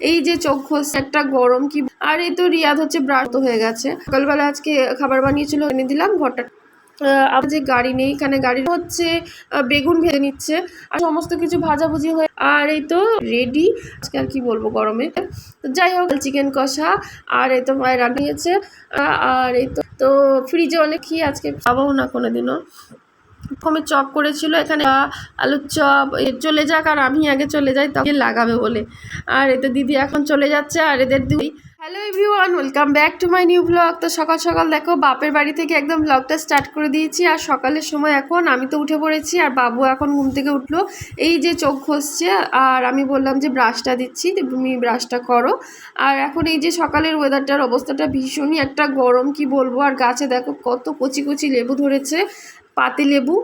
এই যে চোখ একটা গরম কি আর এই তো রিয়াদ হচ্ছে ব্রাত হয়ে গেছে। সকালবেলা আজকে খাবার বানিয়েছিল এনে দিলাম ঘরটা। আমার যে গাড়ি নেই এখানে গাড়ি হচ্ছে বেগুন ভেজে নিচ্ছে। আর সমস্ত কিছু ভাজাভুজি হয়ে আর এই তো রেডি আজকে আর কি বলব গরমে। যাই হোক চিকেন কষা আর এই তো মায়ের রান্না আহ, আর এই তো তো ফ্রিজে অনেক কি আজকে খাব না কোনোদিনও। প্রথমে চপ করেছিল, এখানে আলুর চপ চলে যাক আর আমি আগে চলে যাই তখন লাগাবে বলে। আর এতে দিদি এখন চলে যাচ্ছে আর এদের দুই hello everyone welcome back to my new blog তো সকাল সকাল দেখো, বাপের বাড়ি থেকে একদম ব্লগটা স্টার্ট করে দিয়েছি। আর সকালের সময় এখন আমি তো উঠে পড়েছি, আর বাবু এখন ঘুম থেকে উঠল। এই যে চোখ ঘষছে, আর আমি বললাম যে ব্রাশটা দিচ্ছি তুমি ব্রাশটা করো। আর এখন এই যে সকালের ওয়েদারটার অবস্থাটা ভীষণই একটা গরম, কি বলব? আর গাছে দেখো কত কচি কচি লেবু ধরেছে। পাতি লেবু।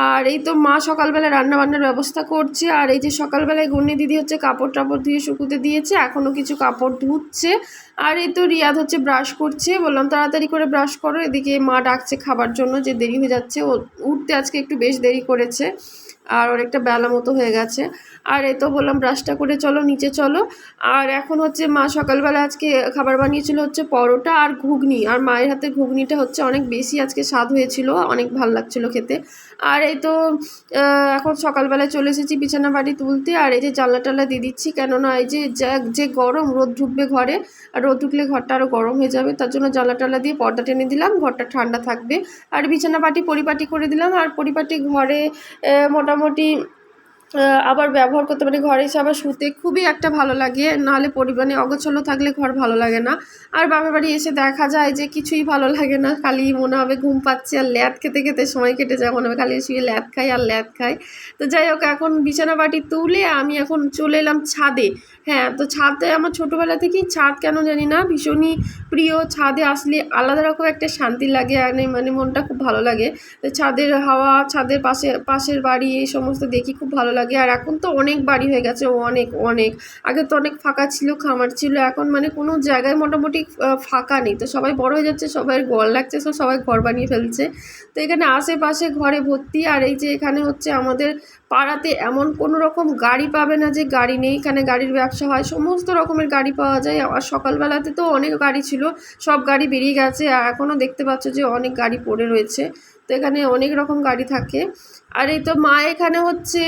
আর এই তো মা সকালবেলা রান্নাবান্নার ব্যবস্থা করছে। আর এই যে সকালবেলায় গন্নি দিদি হচ্ছে কাপড় টাপড় ধুয়ে শুকুতে দিয়েছে এখনও কিছু কাপড় ধুচ্ছে। আর এই তো রিয়াদ হচ্ছে ব্রাশ করছে। বললাম, তাড়াতাড়ি করে ব্রাশ করো, এদিকে মা ডাকছে খাবার জন্য যে দেরি হয়ে যাচ্ছে। ও, উঠতে আজকে একটু বেশ দেরি করেছে। আর অনেকটা বেলা মতো হয়ে গেছে। আর এ তো বললাম ব্রাশটা করে চলো, নিচে চলো। আর এখন হচ্ছে মা সকালবেলা আজকে খাবার বানিয়েছিল হচ্ছে পরোটা আর ঘুগনি। আর মায়ের হাতে ঘুগনিটা হচ্ছে অনেক বেশি আজকে স্বাদ হয়েছিল, অনেক ভালো লাগছিল খেতে। আর এই তো এখন সকালবেলায় চলে এসেছি বিছানা বাড়ি তুলতে। আর এই যে জানলা টালা দিয়ে দিচ্ছি, কেননা এই যে যা- গরম, রোদ ঢুকবে ঘরে, আর রোদ ঢুকলে ঘরটা আরও গরম হয়ে যাবে। তার জন্য জানলা টালা দিয়ে পর্দা টেনে দিলাম, ঘরটা ঠান্ডা থাকবে। আর বিছানা পাটি পরিপাটি করে দিলাম, আর পরিপাটি ঘরে মোটামুটি আবার ব্যবহার করতে পারি। ঘরে এসে আবার শুতে খুবই একটা ভালো লাগে। নাহলে পরিমাণে অগোছলো থাকলে ঘর ভালো লাগে না। আর বাপের বাড়ি এসে দেখা যায় যে কিছুই ভালো লাগে না। খালি মনে হবে ঘুম পাচ্ছে আর ল্যাদ খেতে খেতে সময় কেটে যায়। মনে হবে খালি শুয়ে ল্যাদ খাই আর ল্যাদ খাই। তো যাই হোক, এখন বিছানা বাটি তুলে আমি এখন চলে এলাম ছাদে। হ্যাঁ তো ছাদে আমার ছোটোবেলা থেকেই ছাদ কেন জানি না, ভীষণই প্রিয়। ছাদে আসলে আলাদা রকম একটা শান্তি লাগে আর মানে মনটা খুব ভালো লাগে। তো ছাদের হাওয়া, ছাদের পাশে পাশের বাড়ি এই সমস্ত দেখি খুব ভালো লাগে আর এখন তো অনেক বাড়ি হয়ে গেছে, অনেক অনেক। আগে তো অনেক ফাঁকা ছিল, খামার ছিল। এখন মানে কোনো জায়গায় মোটামুটি ফাঁকা নেই। তো সবাই বড় হয়ে যাচ্ছে সবাই গল লাগছে, সব সবাই ঘর বানিয়ে ফেলছে। তো এখানে আশেপাশে ঘরে ভর্তি। আর এই যে এখানে হচ্ছে আমাদের পাড়াতে এমন কোনো রকম গাড়ি পাবে না যে গাড়ি নেই, এখানে গাড়ির ব্যবসা হয়। সমস্ত রকমের গাড়ি পাওয়া যায়। আর সকালবেলাতে তো অনেক গাড়ি ছিল, সব গাড়ি বেরিয়ে গেছে। আর এখনও দেখতে পাচ্ছ যে অনেক গাড়ি পড়ে রয়েছে। তো এখানে অনেক রকম গাড়ি থাকে। আর এই তো মা এখানে হচ্ছে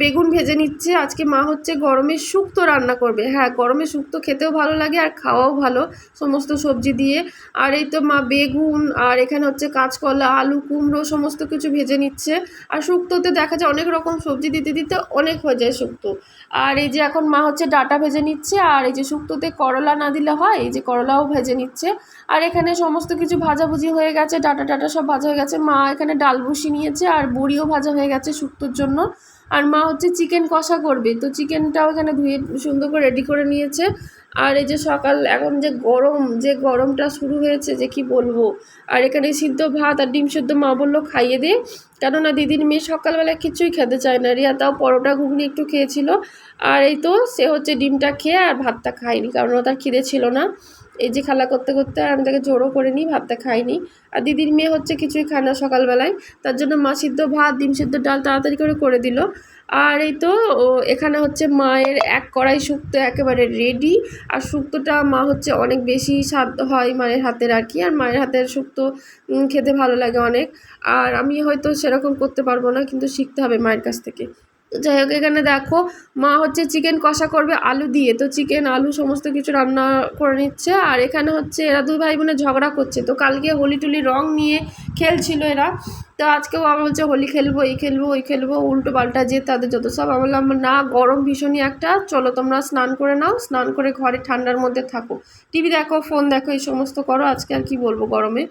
বেগুন ভেজে নিচ্ছে। আজকে মা হচ্ছে গরমে শুক্তো রান্না করবে। হ্যাঁ গরমে শুক্তো খেতেও ভালো লাগে আর খাওয়াও ভালো সমস্ত সবজি দিয়ে। আর এই তো মা বেগুন আর এখানে হচ্ছে কাঁচকলা, আলু, কুমড়ো সমস্ত কিছু ভেজে নিচ্ছে। আর শুক্তোতে দেখা যায় অনেক রকম সবজি দিতে দিতে অনেক হয়ে যায় শুক্তো। আর এই যে এখন মা হচ্ছে ডাটা ভেজে নিচ্ছে, আর এই যে শুক্তোতে করলা না দিলে হয়, এই যে করলাও ভেজে নিচ্ছে। আর এখানে সমস্ত কিছু ভাজাভুজি হয়ে গেছে, ডাটা টাটা সব ভাজা হয়ে গেছে। মা এখানে ডাল বসি নিয়েছে, আর বড়িও ভাজা হয়ে গেছে শুক্তোর জন্য। আর মা হচ্ছে চিকেন কষা করবে, তো চিকেনটাও এখানে ধুয়ে সুন্দর করে রেডি করে নিয়েছে। আর এই যে সকাল, এখন যে গরম, যে গরমটা শুরু হয়েছে যে কি বলব? আর এখানে সিদ্ধ ভাত আর ডিম সিদ্ধ মা বলল খাইয়ে দে। কেননা দিদির মেয়ে সকালবেলা কিছুই খেতে চায় না। রিয়া তাও পরোটা, ঘুগনি একটু খেয়েছিল। আর এই তো সে হচ্ছে ডিমটা খেয়ে আর ভাতটা খায়নি, কারণ ও তার খিদে ছিল না। এই যে খেলা করতে করতে আমি তাকে জোরও করে নিই ভাতটা খাইনি। আর দিদির মেয়ে হচ্ছে কিছুই খায় না সকালবেলায়, তার জন্য মা সিদ্ধ ভাত, ডিম সিদ্ধ ডাল তাড়াতাড়ি করে করে দিল। আর এই তো এখানে হচ্ছে মায়ের এক কড়াই শুক্তো একেবারে রেডি আর শুক্তোটা মা হচ্ছে অনেক বেশি স্বাদ হয় মায়ের হাতের আর কি, আর মায়ের হাতের শুক্তো খেতে ভালো লাগে অনেক। আর আমি হয়তো সেরকম করতে পারব না, কিন্তু শিখতে হবে মায়ের কাছ থেকে। তো যাই হোক, এখানে দেখো, মা হচ্ছে চিকেন কষা করবে আলু দিয়ে। তো চিকেন আলু সমস্ত কিছু রান্না করে নিচ্ছে। আর এখানে হচ্ছে এরা দুই ভাই বোনে ঝগড়া করছে। তো কালকে হোলি টুলি রঙ নিয়ে খেলছিল এরা। তো আজকেও আমার বলছে, হোলি খেলব, এই খেলব, ওই খেলব, উল্টো পাল্টা যে তাদের যত সব। আমি বললাম, না, গরম ভীষণই একটা। চলো তোমরা স্নান করে নাও, স্নান করে ঘরে ঠান্ডার মধ্যে থাকো। টিভি দেখো, ফোন দেখো, এই সমস্ত করো। আজকে আর কি বলব গরমে।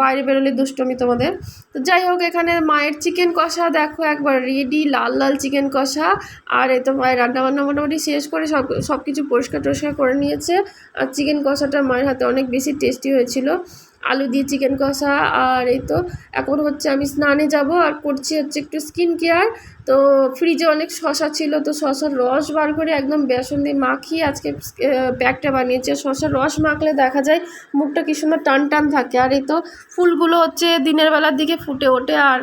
বাইরে বেরোলে দুষ্টমি তোমাদের। তো যাই হোক, এখানে মায়ের চিকেন কষা, দেখো একবার রেডি, লাল লাল চিকেন কষা। আর এই তো মায়ের রান্না বান্না মোটামুটি শেষ করে সব সব কিছু পরিষ্কার টরিষ্কার করে নিয়েছে। আর চিকেন কষাটা মায়ের হাতে অনেক বেশি টেস্টি হয়েছিল। আলু দিয়ে চিকেন কষা আর এই তো এখন হচ্ছে আমি স্নানে যাব আর করছি হচ্ছে একটু স্কিন কেয়ার তো ফ্রিজে অনেক শশা ছিল, তো শশার রস বার করে একদম বেসন দিয়ে মাখিয়ে আজকে প্যাকটা বানিয়েছে। শশার রস মাখলে দেখা যায় মুখটা কি সুন্দর টান টান থাকে। আর এই তো ফুলগুলো হচ্ছে দিনের বেলার দিকে ফুটে ওঠে আর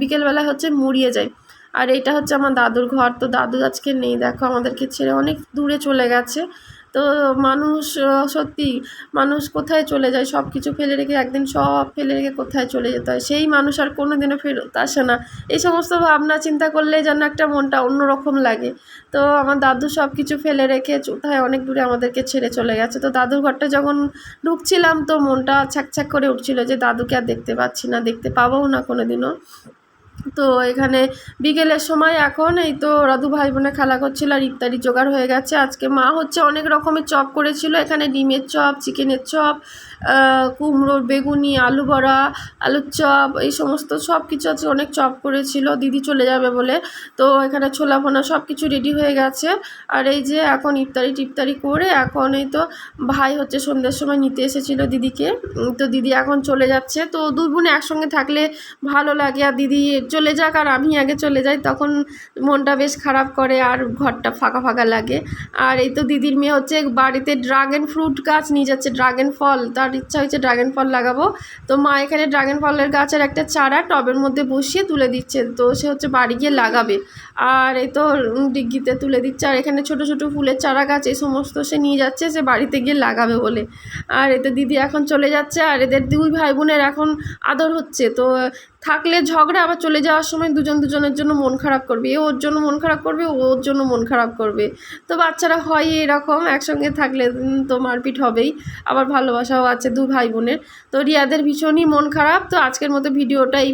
বিকেলবেলা হচ্ছে মুড়িয়ে যায়। আর এটা হচ্ছে আমার দাদুর ঘর। তো দাদু আজকে নেই, দেখো আমাদেরকে ছেড়ে অনেক দূরে চলে গেছে। তো মানুষ সত্যি মানুষ কোথায় চলে যায়? সব কিছু ফেলে রেখে একদিন সব ফেলে রেখে কোথায় চলে যেতে হয়? সেই মানুষ আর কোনো দিনও ফেরত আসে না। এই সমস্ত ভাবনা চিন্তা করলে যেন একটা মনটা অন্যরকম লাগে। তো আমার দাদু সব কিছু ফেলে রেখে কোথায় অনেক দূরে আমাদেরকে ছেড়ে চলে গেছে। তো দাদুর ঘরটা যখন ঢুকছিলাম তো মনটা ছ্যাক করে উঠছিল যে, দাদুকে আর দেখতে পাচ্ছি না, দেখতে পাবও না কোনো দিনও তো এখানে বিকেলের সময় এখন এই তো রাধু ভাই বোনে খেলা করছিল আর ইত্যাদি জোগাড় হয়ে গেছে। আজকে মা হচ্ছে অনেক রকমের চপ করেছিল। এখানে ডিমের চপ, চিকেনের চপ কুমড়োর বেগুনি, আলু বড়া আলুর চপ, এই সমস্ত সব কিছু আছে। অনেক চপ করেছিল, দিদি চলে যাবে বলে। তো এখানে ছোলা ফোনা সব কিছু রেডি হয়ে গেছে। আর এই যে এখন ইফতারি টিফতারি করে এখন এই তো ভাই হচ্ছে সন্ধ্যের সময় নিতে এসেছিল দিদিকে। তো দিদি এখন চলে যাচ্ছে। তো দুই বোনে একসঙ্গে থাকলে ভালো লাগে। আর দিদি চলে যাক আর আমি আগে চলে যাই, তখন মনটা বেশ খারাপ করে আর ঘরটা ফাঁকা ফাঁকা লাগে। আর এই তো দিদির মেয়ে হচ্ছে বাড়িতে ড্রাগন ফ্রুট গাছ, নিয়ে যাচ্ছে ড্রাগন ফল। তার ইচ্ছা হয়েছে ড্রাগন ফল লাগাবো। তো মা এখানে ড্রাগন ফলের গাছের একটা চারা টবের মধ্যে বসিয়ে তুলে দিচ্ছে তো সে হচ্ছে বাড়ি গিয়ে লাগাবে। আর এই তো ডিগ্গিতে তুলে দিচ্ছে। আর এখানে ছোট ছোট ফুলের চারা গাছ, এই সমস্ত সে নিয়ে যাচ্ছে, সে বাড়িতে গিয়ে লাগাবে বলে। আর এতে দিদি এখন চলে যাচ্ছে, আর এদের দুই ভাই বোনের এখন আদর হচ্ছে। তো, থাকলে ঝগড়া, আবার চলে যাওয়ার সময় দুজন দুজনের জন্য মন খারাপ করবে। এ ওর জন্য মন খারাপ করবে, ও ওর জন্য মন খারাপ করবে। তো বাচ্চারা হয় এরকম, একসঙ্গে থাকলে তো মারপিট হবেই। আবার ভালোবাসাও আছে দু ভাই বোনের। তো রিয়াদের ভীষণই মন খারাপ। তো আজকের মতো ভিডিওটা এই